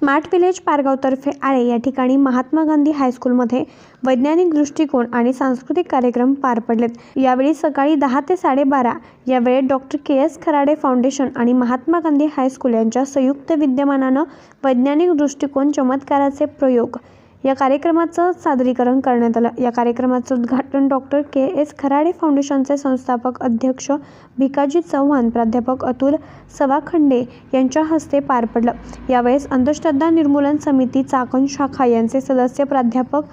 Smart village पारगावतर्फे आळे या ठिकाणी महात्मा गांधी हायस्कूलमध्ये वैज्ञानिक दृष्टिकोन आणि सांस्कृतिक कार्यक्रम पार पडलेत. यावेळी सकाळी दहा ते साडेबारा या वेळेत doctor K S Kharade foundation आणि महात्मा गांधी हायस्कूल यांच्या संयुक्त विद्यमानानं वैज्ञानिक दृष्टिकोन चमत्काराचे प्रयोग या कार्यक्रमाचं सादरीकरण करण्यात आलं. या कार्यक्रमाचं उद्घाटन डॉक्टर के. एस. खराडे फाउंडेशनचे संस्थापक अध्यक्ष भिकाजी चव्हाण प्राध्यापक अतुल सवाखंडे यांच्या हस्ते पार पडलं. यावेळेस अंधश्रद्धा निर्मूलन समिती चाकण शाखा यांचे सदस्य प्राध्यापक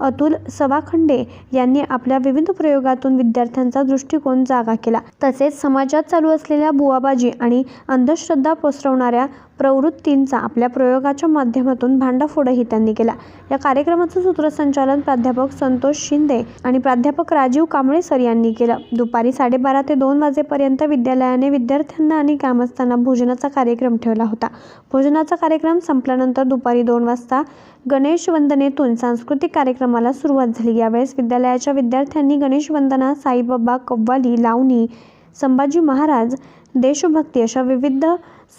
अतुल सवाखंडे यांनी आपल्या विविध प्रयोगातून विद्यार्थ्यांचा दृष्टिकोन जागा केला. तसेच समाजात चालू असलेल्या बुवाबाजी आणि अंधश्रद्धा पसरवणाऱ्या प्रवृत्तींचा आपल्या प्रयोगाच्या माध्यमातून भांडाफोडही त्यांनी केला. या कार्यक्रमाचं सूत्रसंचालन प्राध्यापक संतोष शिंदे आणि प्राध्यापक राजीव कांबळे सर यांनी केलं. दुपारी साडेबारा ते दोन वाजेपर्यंत विद्यालयाने विद्यार्थ्यांना आणि ग्रामस्थांना भोजनाचा कार्यक्रम ठेवला होता. भोजनाचा कार्यक्रम संपल्यानंतर दुपारी दोन वाजता गणेश वंदनेतून सांस्कृतिक कार्यक्रमाला सुरुवात झाली. यावेळेस विद्यालयाच्या विद्यार्थ्यांनी गणेश वंदना साईबाबा कव्वाली लावणी संभाजी महाराज देशभक्ती अशा विविध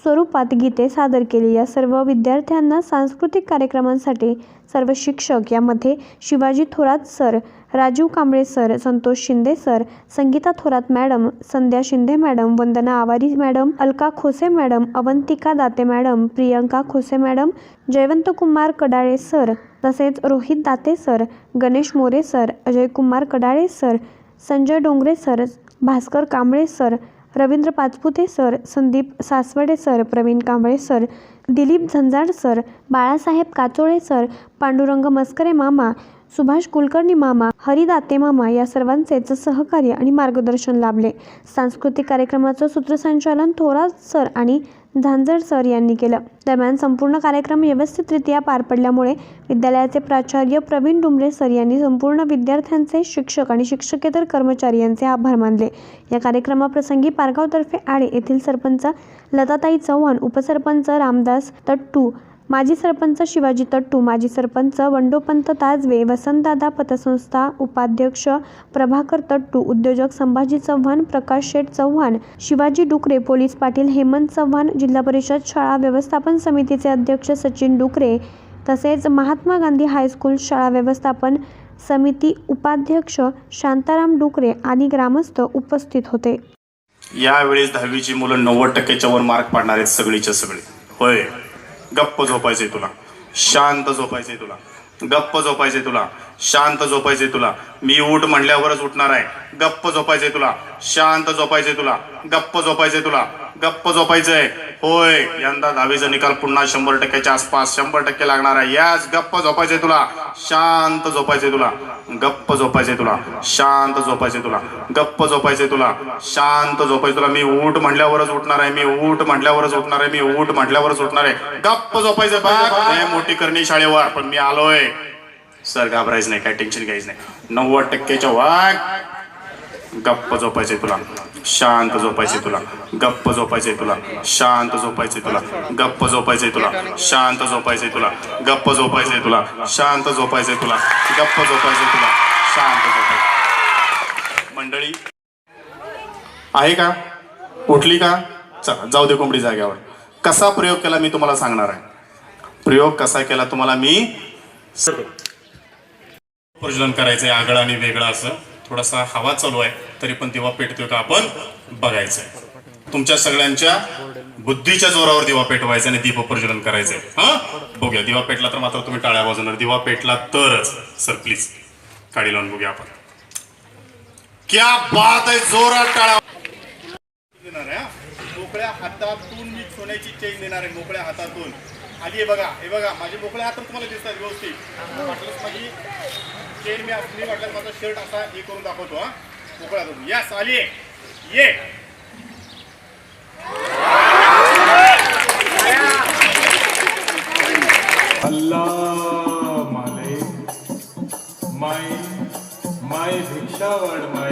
स्वरूपात गीते सादर केली. या सर्व विद्यार्थ्यांना सांस्कृतिक कार्यक्रमांसाठी सर्व शिक्षक यामध्ये Shivaji Thorat sir Rajiv Kamble sir Santosh Shinde sir Sangeeta Thorat madam Sandhya Shinde madam Vandana Awari madam Alka Khose madam Avantika Date madam Priyanka Khose madam Jaywant Kumar Kadale sir तसेच Rohit Date sir Ganesh More sir Ajay Kumar Kadale sir Sanjay Dongre sir Bhaskar Kamble sir Ravindra Pachpute sir Sandeep Saswade sir Pravin Kamble sir Dilip Zanjad sir Balasaheb Kachole sir Pandurang Maskare मामा सुभाष कुलकर्णी मामा हरिदाते मामा या सर्वांचेच सहकार्य आणि मार्गदर्शन लाभले. सांस्कृतिक कार्यक्रमाचं सूत्रसंचालन थोरात सर आणि झांजड सर यांनी केलं. दरम्यान संपूर्ण कार्यक्रम व्यवस्थितरित्या पार पडल्यामुळे विद्यालयाचे प्राचार्य प्रवीण डुमरे सर यांनी संपूर्ण विद्यार्थ्यांचे शिक्षक आणि शिक्षकेतर कर्मचारी यांचे आभार मानले. या कार्यक्रमाप्रसंगी पारगावतर्फे आळे येथील सरपंच लताताई चव्हाण उपसरपंच रामदास तट्टू माजी सरपंच शिवाजी तट्टू माजी सरपंच वंडोपंत ताजवे वसंतदादा पतसंस्था उपाध्यक्ष प्रभाकर तट्टू उद्योजक संभाजी चव्हाण प्रकाश शेठ चव्हाण शिवाजी डुकरे पोलीस पाटील हेमंत चव्हाण जिल्हा परिषद शाळा व्यवस्थापन समितीचे अध्यक्ष सचिन डुकरे तसेच महात्मा गांधी हायस्कूल शाळा व्यवस्थापन समिती उपाध्यक्ष शांताराम डुकरे आणि ग्रामस्थ उपस्थित होते. यावेळेस दहावीची मुलं नव्वद टक्क्याच्या वर मार्क पाडणार आहेत सगळीच्या सगळी. होय. गप्प झोपायचंय तुला. शांत झोपायचंय तुला. गप्प झोपायचंय तुला. शांत झोपायचंय तुला. मी उठ म्हणल्यावरच उठणार आहे. गप्प झोपायचंय तुला. शांत झोपायचंय तुला. गप्प झोपायचंय तुला. गप्प झोपायचंय. होय यंदा दहावीचा निकाल पुन्हा शंभर टक्क्याच्या आसपास शंभर टक्के लागणार आहे. याच गप्प झोपायचंय तुला. शांत झोपायचंय तुला. गप्प झोपायचंय तुला. शांत झोपायचंय तुला. गप्प झोपायचंय तुला. शांत झोपायचं तुला. मी उठ म्हणल्यावरच उठणार आहे. मी उठ म्हणल्यावरच उठणार आहे. मी उठ म्हणल्यावरच उठणार आहे. गप्प झोपायचं बघ. मोठी करणी शाळेवर. पण मी आलोय. सर घाबरायचं नाही. काय टेन्शन घ्यायचं नाही. नव्वद टक्क्याच्या वाघ गप्प झोपायचे तुला शांत झोपायचे तुला गप्प झोपायचे तुला शांत झोपायचे तुला गप्प झोपायचे तुला शांत झोपायचे तुला गप्प झोपायचे तुला शांत झोपायचे तुला गप्प झोपायचे तुला शांत झोपायचे मंडळी आहे का उठली का चला जाऊ दे कोंबडी जाग्यावर कसा प्रयोग केला मी तुम्हाला सांगणार आहे प्रयोग कसा केला तुम्हाला मी प्रज्वलन करायचंय आगळं आणि वेगळं असं थोडासा हवा चालू आहे तरी पण दिवा पेटतोय का आपण बघायचंय. तुमच्या सगळ्यांच्या बुद्धीच्या जोरावर दिवा पेटवायचा आणि दीप प्रज्वलन करायचंय. हा? बघूया दिवा पेटला तर मात्र तुम्ही टाळ्या वाजवणार. दिवा पेटला तरच. सर प्लीज काढी लावून बघूया आपण. क्या बात आहे जोरात टाळ्या देणार आहे, हा. मोकळ्या हातातून मी सोन्याची चेन देणार आहे मोकळ्या हातातून. आली आहे बघा हे बघा माझे मोकळ्या हातात तुम्हाला दिसतात व्यवस्थित. माझी चेन मी असली वाटलं माझा शर्ट असा हे करून दाखवतो हा. मोकळा करून. यस आली ये. अल्ला माले माय माय भिक्षावड माय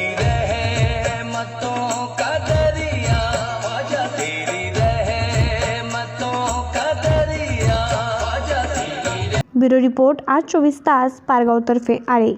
ब्युरो रिपोर्ट आज चोवीस तास पारगावतर्फे आळे